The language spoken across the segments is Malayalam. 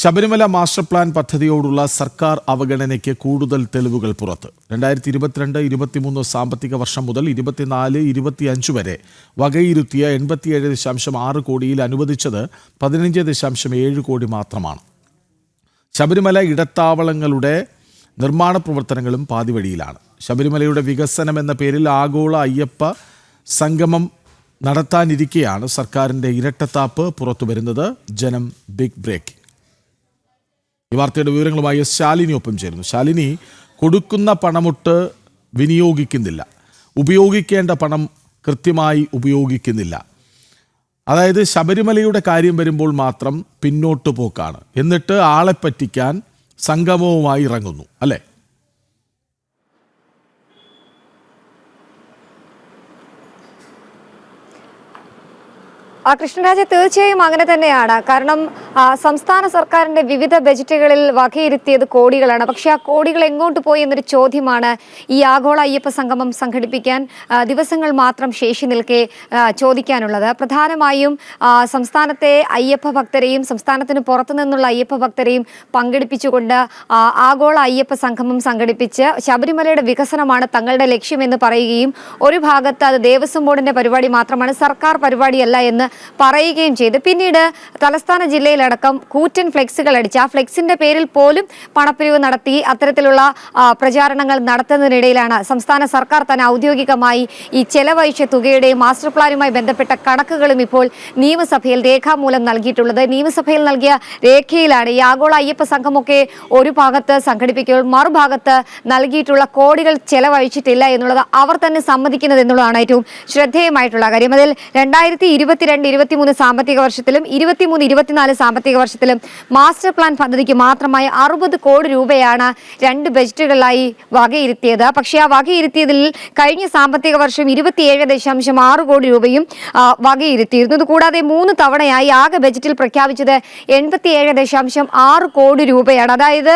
ശബരിമല മാസ്റ്റർ പ്ലാൻ പദ്ധതിയോടുള്ള സർക്കാർ അവഗണനയ്ക്ക് കൂടുതൽ തെളിവുകൾ പുറത്ത്. രണ്ടായിരത്തി ഇരുപത്തിരണ്ട് ഇരുപത്തിമൂന്ന് സാമ്പത്തിക വർഷം മുതൽ ഇരുപത്തിനാല് ഇരുപത്തിയഞ്ച് വരെ വകയിരുത്തിയ എൺപത്തിയേഴ് ദശാംശം ആറ് കോടിയിൽ അനുവദിച്ചത് പതിനഞ്ച് ദശാംശം ഏഴ് കോടി മാത്രമാണ്. ശബരിമല ഇടത്താവളങ്ങളുടെ നിർമ്മാണ പ്രവർത്തനങ്ങളും പാതിവഴിയിലാണ്. ശബരിമലയുടെ വികസനം എന്ന പേരിൽ ആഗോള അയ്യപ്പ സംഗമം നടത്താനിരിക്കെയാണ് സർക്കാരിന്റെ ഇരട്ടത്താപ്പ് പുറത്തുവരുന്നത്. ജനം ബിഗ് ബ്രേക്ക് ഈ വാർത്തയുടെ വിവരങ്ങളുമായി ശാലിനി ഒപ്പം ചേരുന്നു. ശാലിനി കൊടുക്കുന്ന പണമൊട്ട് വിനിയോഗിക്കുന്നില്ല. ഉപയോഗിക്കേണ്ട പണം കൃത്യമായി ഉപയോഗിക്കുന്നില്ല. അതായത് ശബരിമലയുടെ കാര്യം വരുമ്പോൾ മാത്രം പിന്നോട്ട് പോക്കാണ്. എന്നിട്ട് ആളെ പറ്റിക്കാൻ സംഗമവുമായി ഇറങ്ങുന്നു. അല്ലേ? കൃഷ്ണരാജ തീർച്ചയായും അങ്ങനെ തന്നെയാണ്. കാരണം സംസ്ഥാന സർക്കാരിന്റെ വിവിധ ബജറ്റുകളിൽ വകയിരുത്തിയത് കോടികളാണ്. പക്ഷേ ആ കോടികൾ എങ്ങോട്ട് പോയി എന്നൊരു ചോദ്യമാണ് ഈ ആഗോള അയ്യപ്പ സംഗമം സംഘടിപ്പിക്കാൻ ദിവസങ്ങൾ മാത്രം ശേഷി നിൽക്കെ ചോദിക്കാനുള്ളത്. പ്രധാനമായും സംസ്ഥാനത്തെ അയ്യപ്പ ഭക്തരെയും സംസ്ഥാനത്തിന് പുറത്തു നിന്നുള്ള അയ്യപ്പ ഭക്തരെയും പങ്കെടുപ്പിച്ചുകൊണ്ട് ആഗോള അയ്യപ്പ സംഗമം സംഘടിപ്പിച്ച് ശബരിമലയുടെ വികസനമാണ് തങ്ങളുടെ ലക്ഷ്യമെന്ന് പറയുകയും ഒരു ഭാഗത്ത് അത് ദേവസ്വം ബോർഡിന്റെ പരിപാടി മാത്രമാണ് സർക്കാർ പരിപാടിയല്ല എന്ന് പറയുകയും ചെയ്തു. പിന്നീട് തലസ്ഥാന ജില്ലയിലടക്കം കൂറ്റൻ ഫ്ലെക്സുകൾ അടിച്ച് ആ ഫ്ലെക്സിന്റെ പേരിൽ പോലും പണപ്പിരിവ് നടത്തി അത്തരത്തിലുള്ള പ്രചാരണങ്ങൾ നടത്തുന്നതിനിടയിലാണ് സംസ്ഥാന സർക്കാർ തന്നെ ഔദ്യോഗികമായി ഈ ചെലവഴിച്ച തുകയുടെയും മാസ്റ്റർ പ്ലാനുമായി ബന്ധപ്പെട്ട കണക്കുകളും ഇപ്പോൾ നിയമസഭയിൽ രേഖാമൂലം നൽകിയിട്ടുള്ളത്. നിയമസഭയിൽ നൽകിയ രേഖയിലാണ് ഈ ആഗോള അയ്യപ്പ സംഘമൊക്കെ ഒരു ഭാഗത്ത് സംഘടിപ്പിക്കുമ്പോൾ മറുഭാഗത്ത് നൽകിയിട്ടുള്ള കോടികൾ ചെലവഴിച്ചിട്ടില്ല എന്നുള്ളത് അവർ തന്നെ സമ്മതിക്കുന്നത് എന്നുള്ളതാണ് ഏറ്റവും ശ്രദ്ധേയമായിട്ടുള്ള കാര്യം. അതിൽ രണ്ടായിരത്തി ഇരുപത്തിരണ്ട് ഇരുപത്തിമൂന്ന് സാമ്പത്തിക വർഷത്തിലും ഇരുപത്തിമൂന്ന് ഇരുപത്തിനാല് സാമ്പത്തിക വർഷത്തിലും മാസ്റ്റർ പ്ലാൻ പദ്ധതിക്ക് മാത്രമായി അറുപത് കോടി രൂപയാണ് രണ്ട് ബജറ്റുകളിലായി വകയിരുത്തിയത്. പക്ഷേ ആ വകയിരുത്തിയതിൽ കഴിഞ്ഞ സാമ്പത്തിക വർഷം ഇരുപത്തിയേഴ് ദശാംശം ആറ് കോടി രൂപയും വകയിരുത്തിയിരുന്നു. കൂടാതെ മൂന്ന് തവണയായി ആകെ ബജറ്റിൽ പ്രഖ്യാപിച്ചത് എൺപത്തിയേഴ് ദശാംശം ആറ് കോടി രൂപയാണ്. അതായത്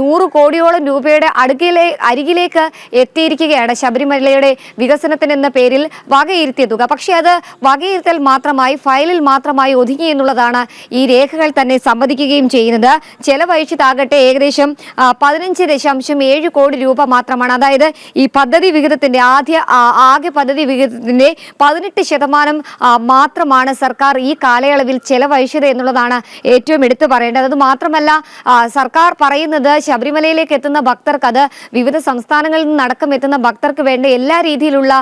നൂറ് കോടിയോളം രൂപയുടെ അടുക്കിലെ അരികിലേക്ക് എത്തിയിരിക്കുകയാണ് ശബരിമലയുടെ വികസനത്തിനെന്ന പേരിൽ വകയിരുത്തിയ തുക. പക്ഷേ അത് വകയിരുത്തൽ മാത്രമായി ഫയലിൽ മാത്രമായി ഒതുങ്ങി എന്നുള്ളതാണ് ഈ രേഖകൾ തന്നെ സമ്മതിക്കുകയും ചെയ്യുന്നത്. ചെലവഴിച്ചതാകട്ടെ ഏകദേശം പതിനഞ്ച് ദശാംശം ഏഴ് കോടി രൂപ മാത്രമാണ്. അതായത് ഈ പദ്ധതി വിഹിതത്തിന്റെ ആദ്യ ആകെ പദ്ധതി വിഹിതത്തിന്റെ പതിനെട്ട് ശതമാനം മാത്രമാണ് സർക്കാർ ഈ കാലയളവിൽ ചെലവഴിച്ചത് എന്നുള്ളതാണ് ഏറ്റവും എടുത്തു പറയേണ്ടത്. അത് മാത്രമല്ല സർക്കാർ പറയുന്നത് ശബരിമലയിലേക്ക് എത്തുന്ന ഭക്തർക്ക് അത് വിവിധ സംസ്ഥാനങ്ങളിൽ നിന്നടക്കം എത്തുന്ന ഭക്തർക്ക് വേണ്ട എല്ലാ രീതിയിലുള്ള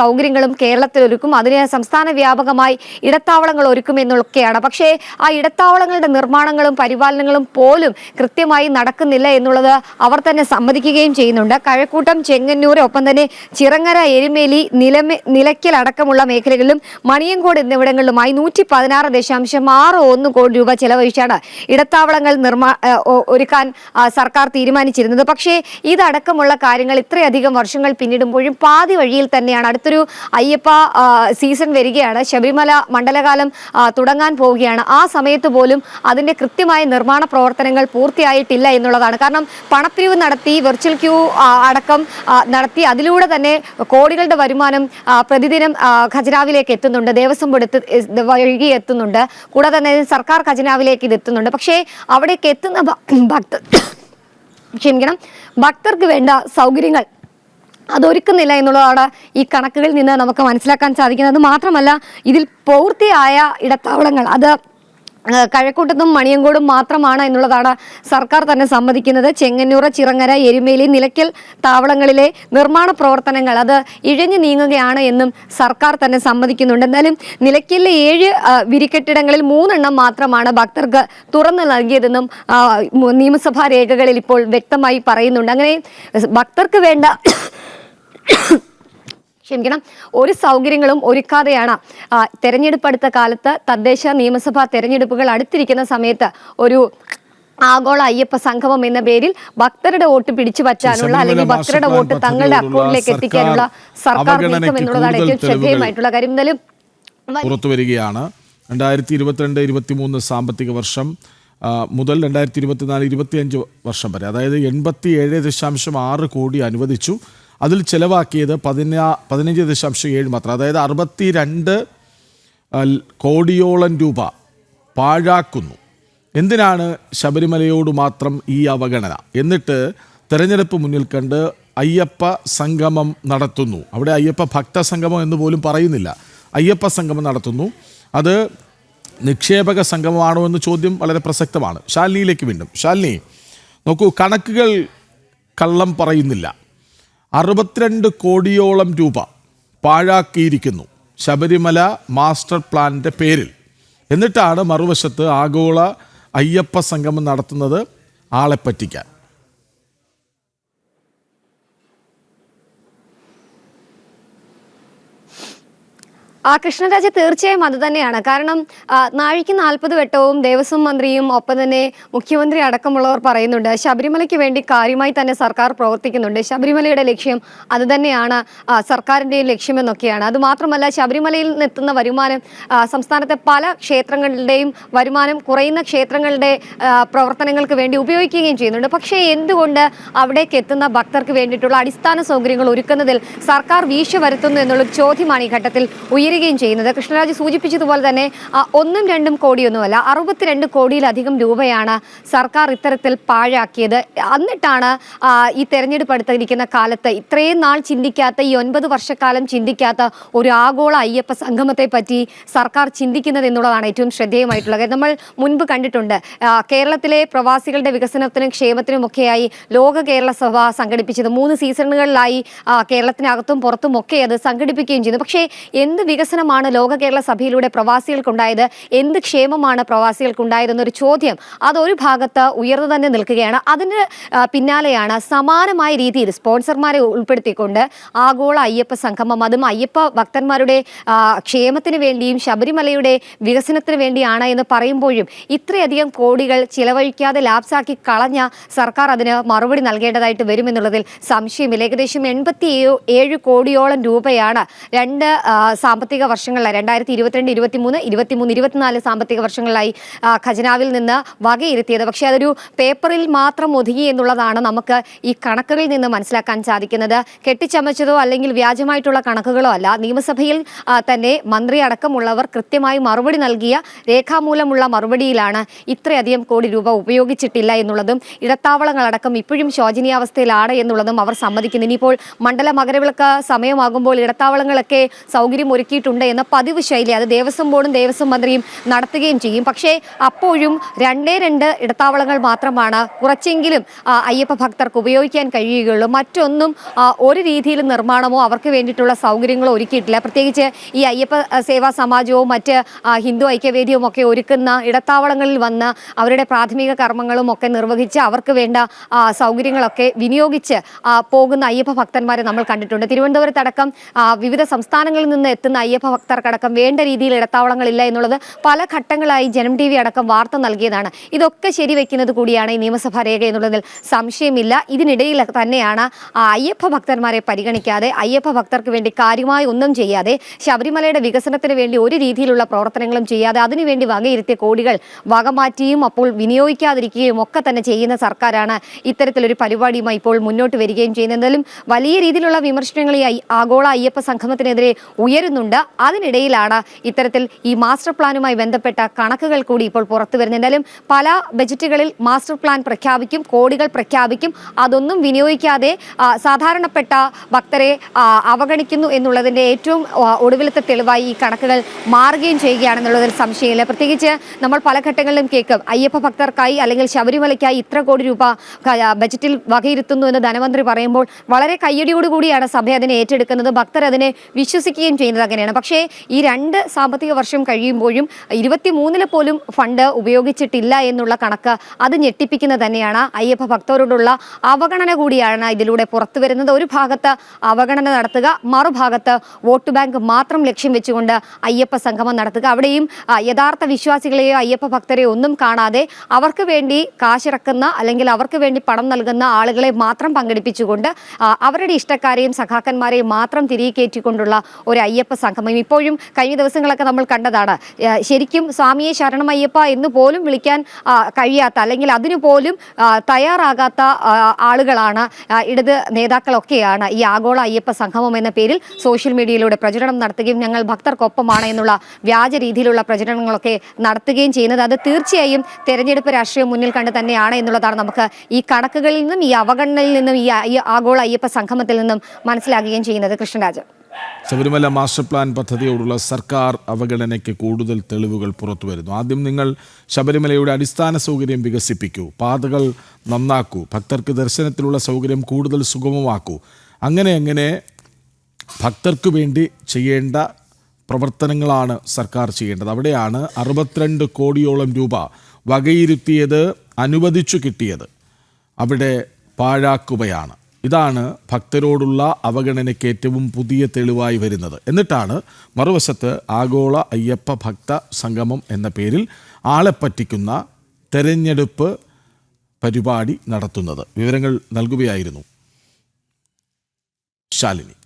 സൗകര്യങ്ങളും കേരളത്തിൽ ഒരുക്കും അതിന് സംസ്ഥാന വ്യാപകമായി ഇടത്താവളങ്ങൾ ഒരുക്കും എന്നൊക്കെയാണ് പക്ഷേ ആ ഇടത്താവളങ്ങളുടെ നിർമ്മാണങ്ങളും പരിപാലനങ്ങളും പോലും കൃത്യമായി നടക്കുന്നില്ല എന്നുള്ളത് അവർ തന്നെ സമ്മതിക്കുകയും ചെയ്യുന്നുണ്ട്. കഴക്കൂട്ടം ചെങ്ങന്നൂർ ഒപ്പം തന്നെ ചിറങ്ങര എരുമേലി നിലമേ നിലയ്ക്കൽ അടക്കമുള്ള മേഖലകളിലും മണിയങ്കോട് എന്നിവിടങ്ങളിലുമായി നൂറ്റി പതിനാറ് ദശാംശം ആറ് ഒന്ന് കോടി രൂപ ചെലവഴിച്ചാണ് ഇടത്താവളങ്ങൾ നിർമ്മാ ഒരുക്കാൻ സർക്കാർ തീരുമാനിച്ചിരുന്നത്. പക്ഷേ ഇതടക്കമുള്ള കാര്യങ്ങൾ ഇത്രയധികം വർഷങ്ങൾ പിന്നിടുമ്പോഴും പാതി വഴിയിൽ തന്നെയാണ്. അടുത്തൊരു അയ്യപ്പ സീസൺ വരികയാണ്. ശബരിമല മണ്ഡലകാലം തുടങ്ങാൻ പോവുകയാണ്. ആ സമയത്ത് പോലും അതിന്റെ കൃത്യമായ നിർമ്മാണ പ്രവർത്തനങ്ങൾ പൂർത്തിയായിട്ടില്ല എന്നുള്ളതാണ്. കാരണം പണപ്പിരിവ് നടത്തി വെർച്വൽ ക്യൂ അടക്കം നടത്തി അതിലൂടെ തന്നെ കോടികളുടെ വരുമാനം പ്രതിദിനം ഖജനാവിലേക്ക് എത്തുന്നുണ്ട്. ദേവസ്വം ബോർഡ് എത്തു- വഴി എത്തുന്നുണ്ട്. കൂടാതെ തന്നെ സർക്കാർ ഖജനാവിലേക്ക് ഇത് എത്തുന്നുണ്ട്. പക്ഷേ അവിടേക്ക് എത്തുന്ന ഭക്തർ ക്ഷമിക്കണം. ഭക്തർക്ക് വേണ്ട സൗകര്യങ്ങൾ അതൊരുക്കുന്നില്ല എന്നുള്ളതാണ് ഈ കണക്കുകളിൽ നിന്ന് നമുക്ക് മനസ്സിലാക്കാൻ സാധിക്കുന്നത്. മാത്രമല്ല ഇതിൽ പൂർത്തിയായ ഇടത്താവളങ്ങൾ അത് കഴക്കൂട്ടത്തും മണിയങ്കോടും മാത്രമാണ് എന്നുള്ളതാണ് സർക്കാർ തന്നെ സമ്മതിക്കുന്നത്. ചെങ്ങന്നൂർ ചിറങ്ങര എരുമേലി നിലയ്ക്കൽ താവളങ്ങളിലെ നിർമ്മാണ പ്രവർത്തനങ്ങൾ അത് ഇഴഞ്ഞു നീങ്ങുകയാണ് എന്നും സർക്കാർ തന്നെ സമ്മതിക്കുന്നുണ്ട്. എന്തായാലും നിലയ്ക്കലിലെ ഏഴ് വിരിക്കെട്ടിടങ്ങളിൽ മൂന്നെണ്ണം മാത്രമാണ് ഭക്തർക്ക് തുറന്നു നൽകിയതെന്നും നിയമസഭാ രേഖകളിൽ ഇപ്പോൾ വ്യക്തമായി പറയുന്നുണ്ട്. അങ്ങനെ ഭക്തർക്ക് വേണ്ട ക്ഷമിക്കണം. ഒരു സൗകര്യങ്ങളും ഒരുക്കാതെയാണ് തെരഞ്ഞെടുപ്പ് അടുത്ത കാലത്ത് തദ്ദേശ നിയമസഭാ തെരഞ്ഞെടുപ്പുകൾ അടുത്തിരിക്കുന്ന സമയത്ത് ഒരു ആഗോള അയ്യപ്പ സംഗമം എന്ന പേരിൽ ഭക്തരുടെ വോട്ട് പിടിച്ചു പറ്റാനുള്ള അല്ലെങ്കിൽ ഭക്തരുടെ വോട്ട് തങ്ങളുടെ അക്കൗണ്ടിലേക്ക് എത്തിക്കാനുള്ള സർക്കാർ നീക്കം എന്നുള്ളതാണ് ഏറ്റവും ശ്രദ്ധേയമായിട്ടുള്ള കാര്യം. എന്തായാലും പുറത്തു വരികയാണ് രണ്ടായിരത്തി ഇരുപത്തിരണ്ട് ഇരുപത്തി മൂന്ന് സാമ്പത്തിക വർഷം മുതൽ രണ്ടായിരത്തി ഇരുപത്തിനാല് ഇരുപത്തിയഞ്ച് വർഷം വരെ അതായത് എൺപത്തി ഏഴ് ദശാംശം ആറ് കോടി അനുവദിച്ചു. അതിൽ ചിലവാക്കിയത് പതിനാ പതിനഞ്ച് ദശാംശം ഏഴ് മാത്രം. അതായത് അറുപത്തി രണ്ട് കോടിയോളം രൂപ പാഴാക്കുന്നു. എന്തിനാണ് ശബരിമലയോട് മാത്രം ഈ അവഗണന? എന്നിട്ട് തെരഞ്ഞെടുപ്പ് മുന്നിൽ കണ്ട് അയ്യപ്പ സംഗമം നടത്തുന്നു. അവിടെ അയ്യപ്പ ഭക്ത സംഗമം എന്ന് പോലും പറയുന്നില്ല. അയ്യപ്പ സംഗമം നടത്തുന്നു. അത് നിക്ഷേപക സംഗമമാണോ എന്ന ചോദ്യം വളരെ പ്രസക്തമാണ്. ശാലിനിയിലേക്ക് വീണ്ടും. ശാലിനി നോക്കൂ കണക്കുകൾ കള്ളം പറയുന്നില്ല. അറുപത്തിരണ്ട് കോടിയോളം രൂപ പാഴാക്കിയിരിക്കുന്നു. ശബരിമല മാസ്റ്റർ പ്ലാനിന്റെ പേരിൽ. എന്നിട്ടാണ് മറുവശത്ത് ആഗോള അയ്യപ്പ സംഗമം നടത്തുന്നത് ആളെ പറ്റിക്കാൻ. ആ കൃഷ്ണരാജ തീർച്ചയായും അത് തന്നെയാണ്. കാരണം നാഴിക്ക് നാൽപ്പത് വെട്ടവും ദേവസ്വം മന്ത്രിയും ഒപ്പം തന്നെ മുഖ്യമന്ത്രി അടക്കമുള്ളവർ പറയുന്നുണ്ട്. ശബരിമലയ്ക്ക് വേണ്ടി കാര്യമായി തന്നെ സർക്കാർ പ്രവർത്തിക്കുന്നുണ്ട്. ശബരിമലയുടെ ലക്ഷ്യം അത് തന്നെയാണ് സർക്കാരിന്റെയും ലക്ഷ്യമെന്നൊക്കെയാണ്. അതുമാത്രമല്ല ശബരിമലയിൽ നിന്നെത്തുന്ന വരുമാനം സംസ്ഥാനത്തെ പല ക്ഷേത്രങ്ങളുടെയും വരുമാനം കുറയുന്ന ക്ഷേത്രങ്ങളുടെ പ്രവർത്തനങ്ങൾക്ക് വേണ്ടി ഉപയോഗിക്കുകയും ചെയ്യുന്നുണ്ട്. പക്ഷേ എന്തുകൊണ്ട് അവിടേക്ക് എത്തുന്ന ഭക്തർക്ക് വേണ്ടിയിട്ടുള്ള അടിസ്ഥാന സൗകര്യങ്ങൾ ഒരുക്കുന്നതിൽ സർക്കാർ വീഴ്ച വരുത്തുന്നു എന്നുള്ള ചോദ്യമാണ് ഈ ഘട്ടത്തിൽ ഉയരുകയും ചെയ്യുന്നത്. കൃഷ്ണരാജ് സൂചിപ്പിച്ചതുപോലെ തന്നെ ഒന്നും രണ്ടും കോടിയൊന്നുമല്ല അറുപത്തിരണ്ട് കോടിയിലധികം രൂപയാണ് സർക്കാർ ഇത്തരത്തിൽ പാഴാക്കിയത്. എന്നിട്ടാണ് ഈ തെരഞ്ഞെടുപ്പ് അടുത്തിരിക്കുന്ന കാലത്ത് ഇത്രയും നാൾ ചിന്തിക്കാത്ത ഈ ഒൻപത് വർഷക്കാലം ചിന്തിക്കാത്ത ഒരു ആഗോള അയ്യപ്പ സംഗമത്തെ പറ്റി സർക്കാർ ചിന്തിക്കുന്നത് എന്നുള്ളതാണ് ഏറ്റവും ശ്രദ്ധേയമായിട്ടുള്ളത്. നമ്മൾ മുൻപ് കണ്ടിട്ടുണ്ട് കേരളത്തിലെ പ്രവാസികളുടെ വികസനത്തിനും ക്ഷേമത്തിനും ഒക്കെയായി ലോക കേരള സഭ സംഘടിപ്പിച്ചത്. മൂന്ന് സീസണുകളിലായി കേരളത്തിനകത്തും പുറത്തും ഒക്കെ അത് സംഘടിപ്പിക്കുകയും ചെയ്തു. പക്ഷേ എന്ത് വികസനമാണ് ലോക കേരള സഭയിലൂടെ പ്രവാസികൾക്കുണ്ടായത്. എന്ത് ക്ഷേമമാണ് പ്രവാസികൾക്കുണ്ടായതെന്നൊരു ചോദ്യം അതൊരു ഭാഗത്ത് ഉയർന്നു തന്നെ നിൽക്കുകയാണ്. അതിന് പിന്നാലെയാണ് സമാനമായ രീതിയിൽ സ്പോൺസർമാരെ ഉൾപ്പെടുത്തിക്കൊണ്ട് ആഗോള അയ്യപ്പ സംഗമം. അതും അയ്യപ്പ ഭക്തന്മാരുടെ ക്ഷേമത്തിന് വേണ്ടിയും ശബരിമലയുടെ വികസനത്തിന് വേണ്ടിയാണ് എന്ന് പറയുമ്പോഴും ഇത്രയധികം കോടികൾ ചിലവഴിക്കാതെ ലാപ്സാക്കി കളഞ്ഞ സർക്കാർ അതിന് മറുപടി നൽകേണ്ടതായിട്ട് വരുമെന്നുള്ളതിൽ സംശയമില്ല. ഏകദേശം എൺപത്തി ഏഴ് കോടിയോളം രൂപയാണ് രണ്ട് ആ, സാമ്പത്തിക വർഷങ്ങളിലായി രണ്ടായിരത്തി ഇരുപത്തിരണ്ട് ഇരുപത്തിമൂന്ന് ഇരുപത്തിമൂന്ന് ഇരുപത്തിനാല് സാമ്പത്തിക വർഷങ്ങളിലായി ഖജനാവിൽ നിന്ന് വകയിരുത്തിയത്. പക്ഷേ അതൊരു പേപ്പറിൽ മാത്രം ഒതുങ്ങി എന്നുള്ളതാണ് നമുക്ക് ഈ കണക്കുകളിൽ നിന്ന് മനസ്സിലാക്കാൻ സാധിക്കുന്നത്. കെട്ടിച്ചമച്ചതോ അല്ലെങ്കിൽ വ്യാജമായിട്ടുള്ള കണക്കുകളോ അല്ല നിയമസഭയിൽ തന്നെ മന്ത്രി അടക്കമുള്ളവർ കൃത്യമായി മറുപടി നൽകിയ രേഖാമൂലമുള്ള മറുപടിയിലാണ് ഇത്രയധികം കോടി രൂപ ഉപയോഗിച്ചിട്ടില്ല എന്നുള്ളതും ഇടത്താവളങ്ങളടക്കം ഇപ്പോഴും ശോചനീയാവസ്ഥയിലാണ് എന്നുള്ളതും അവർ സമ്മതിക്കുന്നു. ഇനിയിപ്പോൾ മണ്ഡല മകരവിളക്ക് സമയമാകുമ്പോൾ ഇടത്താവളങ്ങളൊക്കെ സൗകര്യം ഒരുക്കിയിട്ടുണ്ട് എന്ന പതിവ് ശൈലി അത് ദേവസ്വം ബോർഡും ദേവസ്വം മന്ത്രിയും നടത്തുകയും ചെയ്യും. പക്ഷേ അപ്പോഴും രണ്ടേ രണ്ട് ഇടത്താവളങ്ങൾ മാത്രമാണ് കുറച്ചെങ്കിലും അയ്യപ്പ ഭക്തർക്ക് ഉപയോഗിക്കാൻ കഴിയുകയുള്ളൂ. മറ്റൊന്നും ഒരു രീതിയിലും നിർമ്മാണമോ അവർക്ക് വേണ്ടിയിട്ടുള്ള സൗകര്യങ്ങളോ ഒരുക്കിയിട്ടില്ല. പ്രത്യേകിച്ച് ഈ അയ്യപ്പ സേവാ സമാജവും മറ്റ് ഹിന്ദു ഐക്യവേദിയും ഒക്കെ ഒരുക്കുന്ന ഇടത്താവളങ്ങളിൽ വന്ന് അവരുടെ പ്രാഥമിക കർമ്മങ്ങളും ഒക്കെ നിർവഹിച്ച് അവർക്ക് വേണ്ട സൗകര്യങ്ങളൊക്കെ വിനിയോഗിച്ച് പോകുന്ന അയ്യപ്പ ഭക്തന്മാരെ നമ്മൾ കണ്ടിട്ടുണ്ട്. തിരുവനന്തപുരത്തടക്കം വിവിധ സംസ്ഥാനങ്ങളിൽ നിന്ന് എത്തുന്ന അയ്യപ്പ ഭക്തർക്കടക്കം വേണ്ട രീതിയിൽ ഇടത്താവളങ്ങളില്ല എന്നുള്ളത് പല ഘട്ടങ്ങളായി ജനം ടി വി അടക്കം വാർത്ത നൽകിയതാണ്. ഇതൊക്കെ ശരിവെക്കുന്നത് കൂടിയാണ് ഈ നിയമസഭാ രേഖ എന്നുള്ളതിൽ സംശയമില്ല. ഇതിനിടയിൽ തന്നെയാണ് അയ്യപ്പ ഭക്തന്മാരെ പരിഗണിക്കാതെ അയ്യപ്പ ഭക്തർക്ക് വേണ്ടി കാര്യമായി ഒന്നും ചെയ്യാതെ ശബരിമലയുടെ വികസനത്തിന് വേണ്ടി ഒരു രീതിയിലുള്ള പ്രവർത്തനങ്ങളും ചെയ്യാതെ അതിനുവേണ്ടി വകയിരുത്തിയ കോടികൾ വകമാറ്റിയും അപ്പോൾ വിനിയോഗിക്കാതിരിക്കുകയും ഒക്കെ തന്നെ ചെയ്യുന്ന സർക്കാരാണ് ഇത്തരത്തിലൊരു പരിപാടിയുമായി ഇപ്പോൾ മുന്നോട്ട് വരികയും ചെയ്യുന്നത്. വലിയ രീതിയിലുള്ള വിമർശനങ്ങൾ ഈ ആഗോള അയ്യപ്പ സംഗമത്തിനെതിരെ ഉയരുന്നുണ്ട്. അതിനിടയിലാണ് ഇത്തരത്തിൽ ഈ മാസ്റ്റർ പ്ലാനുമായി ബന്ധപ്പെട്ട കണക്കുകൾ കൂടി ഇപ്പോൾ പുറത്തു വരുന്നത്. എന്തായാലും പല ബജറ്റുകളിൽ മാസ്റ്റർ പ്ലാൻ പ്രഖ്യാപിക്കും കോടികൾ പ്രഖ്യാപിക്കും. അതൊന്നും വിനിയോഗിക്കാതെ സാധാരണപ്പെട്ട ഭക്തരെ അവഗണിക്കുന്നു എന്നുള്ളതിന്റെ ഏറ്റവും ഒടുവിലത്തെ തെളിവായി ഈ കണക്കുകൾ മാറുകയും ചെയ്യുകയാണെന്നുള്ളതിൽ സംശയമില്ല. പ്രത്യേകിച്ച് നമ്മൾ പല ഘട്ടങ്ങളിലും കേൾക്കും. അയ്യപ്പ ഭക്തർക്കായി അല്ലെങ്കിൽ ശബരിമലയ്ക്കായി ഇത്ര കോടി രൂപ ബജറ്റിൽ വകയിരുത്തുന്നു എന്ന് ധനമന്ത്രി പറയുമ്പോൾ വളരെ കയ്യടിയോടുകൂടിയാണ് സഭ അതിനെ ഏറ്റെടുക്കുന്നത്. ഭക്തർ അതിനെ വിശ്വസിക്കുകയും ചെയ്യുന്നത് അങ്ങനെയാണ് പക്ഷേ ഈ രണ്ട് സാമ്പത്തിക വർഷം കഴിയുമ്പോഴും ഇരുപത്തി മൂന്നിൽ പോലും ഫണ്ട് ഉപയോഗിച്ചിട്ടില്ല എന്നുള്ള കണക്ക് അത് ഞെട്ടിപ്പിക്കുന്നത് തന്നെയാണ്. അയ്യപ്പ ഭക്തരോടുള്ള അവഗണന കൂടിയാണ് ഇതിലൂടെ പുറത്തു വരുന്നത്. ഒരു ഭാഗത്ത് അവഗണന നടത്തുക മറുഭാഗത്ത് വോട്ട് ബാങ്ക് മാത്രം ലക്ഷ്യം വെച്ചുകൊണ്ട് അയ്യപ്പ സംഗമം നടത്തുക. അവിടെയും യഥാർത്ഥ വിശ്വാസികളെയോ അയ്യപ്പ ഭക്തരെയോ ഒന്നും കാണാതെ അവർക്ക് വേണ്ടി കാശിറക്കുന്ന അല്ലെങ്കിൽ അവർക്ക് വേണ്ടി പണം നൽകുന്ന ആളുകളെ മാത്രം പങ്കെടുപ്പിച്ചുകൊണ്ട് അവരുടെ ഇഷ്ടക്കാരെയും സഖാക്കന്മാരെയും മാത്രം തിരികെ കയറ്റിക്കൊണ്ടുള്ള ഒരു അയ്യപ്പ സംഘം സംഗമം ഇപ്പോഴും കഴിഞ്ഞ ദിവസങ്ങളൊക്കെ നമ്മൾ കണ്ടതാണ്. ശരിക്കും സ്വാമിയെ ശരണമയ്യപ്പ എന്ന് പോലും വിളിക്കാൻ കഴിയാത്ത അല്ലെങ്കിൽ അതിനുപോലും തയ്യാറാകാത്ത ആളുകളാണ് ഇടത് നേതാക്കളൊക്കെയാണ് ഈ ആഗോള അയ്യപ്പ സംഗമം എന്ന പേരിൽ സോഷ്യൽ മീഡിയയിലൂടെ പ്രചരണം നടത്തുകയും ഞങ്ങൾ ഭക്തർക്കൊപ്പമാണ് എന്നുള്ള വ്യാജ രീതിയിലുള്ള പ്രചരണങ്ങളൊക്കെ നടത്തുകയും ചെയ്യുന്നത്. അത് തീർച്ചയായും തെരഞ്ഞെടുപ്പ് രാഷ്ട്രീയം മുന്നിൽ കണ്ട് തന്നെയാണ് എന്നുള്ളതാണ് നമുക്ക് ഈ കണക്കുകളിൽ നിന്നും ഈ അവഗണനയിൽ നിന്നും ഈ ആഗോള അയ്യപ്പ സംഗമത്തിൽ നിന്നും മനസ്സിലാക്കുകയും ചെയ്യുന്നത്. കൃഷ്ണരാജ് ശബരിമല മാസ്റ്റർ പ്ലാൻ പദ്ധതിയോടുള്ള സർക്കാർ അവഗണനയ്ക്ക് കൂടുതൽ തെളിവുകൾ പുറത്തു വരുന്നു ആദ്യം നിങ്ങൾ ശബരിമലയുടെ അടിസ്ഥാന സൗകര്യം വികസിപ്പിക്കൂ. പാതകൾ നന്നാക്കൂ. ഭക്തർക്ക് ദർശനത്തിലുള്ള സൗകര്യം കൂടുതൽ സുഗമമാക്കൂ. അങ്ങനെ അങ്ങനെ ഭക്തർക്ക് വേണ്ടി ചെയ്യേണ്ട പ്രവർത്തനങ്ങളാണ് സർക്കാർ ചെയ്യേണ്ടത്. അവിടെയാണ് അറുപത്തിരണ്ട് കോടിയോളം രൂപ വകയിരുത്തിയത് അനുവദിച്ചു കിട്ടിയത്. അവിടെ പാഴാക്കുകയാണ്. ഇതാണ് ഭക്തരോടുള്ള അവഗണനയ്ക്ക് ഏറ്റവും പുതിയ തെളിവായി വരുന്നത്. എന്നിട്ടാണ് മറുവശത്ത് ആഗോള അയ്യപ്പ ഭക്ത സംഗമം എന്ന പേരിൽ ആളെ പറ്റിക്കുന്ന തെരഞ്ഞെടുപ്പ് പരിപാടി നടത്തുന്നത്. വിവരങ്ങൾ നൽകുകയായിരുന്നു ശാലിനി.